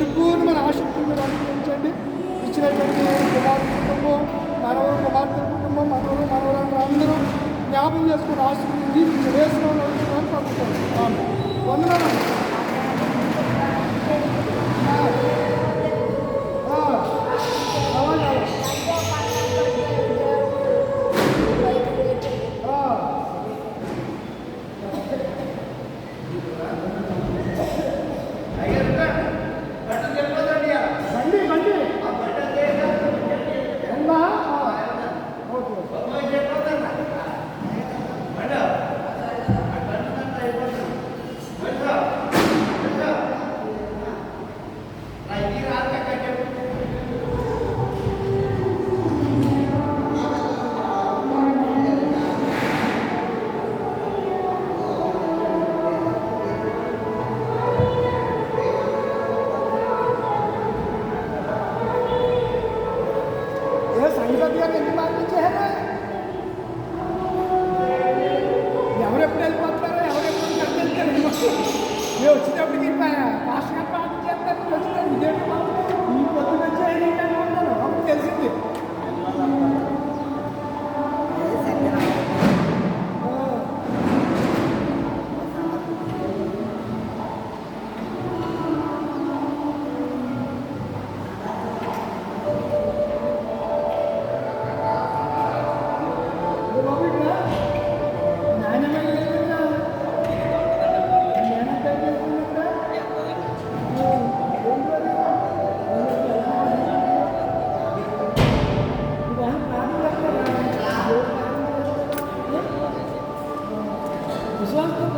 పరిపూర్ణమైన ఆసక్తిని మీరు అనుగ్రహించండి ఇచ్చినటువంటి కుమార్ కుటుంబం మనవరు కుమార్తె కుటుంబం మనవరు మనవరాలు అందరూ జ్ఞాపం చేసుకుని ఆసక్తిని వేసిన వందనాలు. Сделайте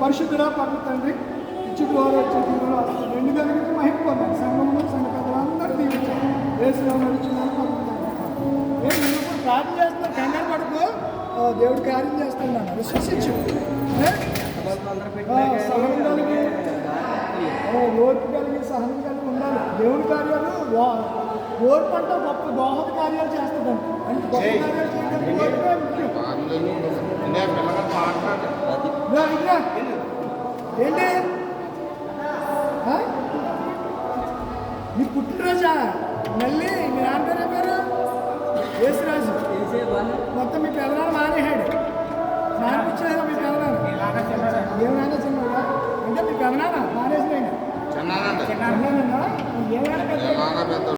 పరిశుద్ధుడ పట్ల తండ్రి ఇచ్చుకోవాలి గౌరవ చేతుల్లో రెండు కలిగి మహిమ పొందాలి. సంఘంలో సంఘ పెద్దలందరూ దీవించాలి. వేసులో నడుచున్నాను నేను ప్రార్థన చేస్తున్నా కంగారు పడుకో. దేవుడు కార్యం చేస్తున్నాను విశ్వసించు. సహనం కలిగి ఆ, ఓర్పు కలిగి సహనం కలిగి ఉండాలి. దేవుడి కార్యాలు అంటే గొప్ప దోహద కార్యాలు చేస్తుందండి అంటే గొప్ప కార్యాలు ఇట్రా. ఏంటి? నీ పుట్టినరోజా? మళ్ళీ మీ నాన్నగారు పేరు? యేసురాజు. మొత్తం మీ పెదనాన్న మానేహాడు మానిపించలేదు మీ పెదనాన్న ఏమైనా చిన్నదా అంటే మీ పెదనాన్న మానేసిన చిన్నాన్న ఏమైనా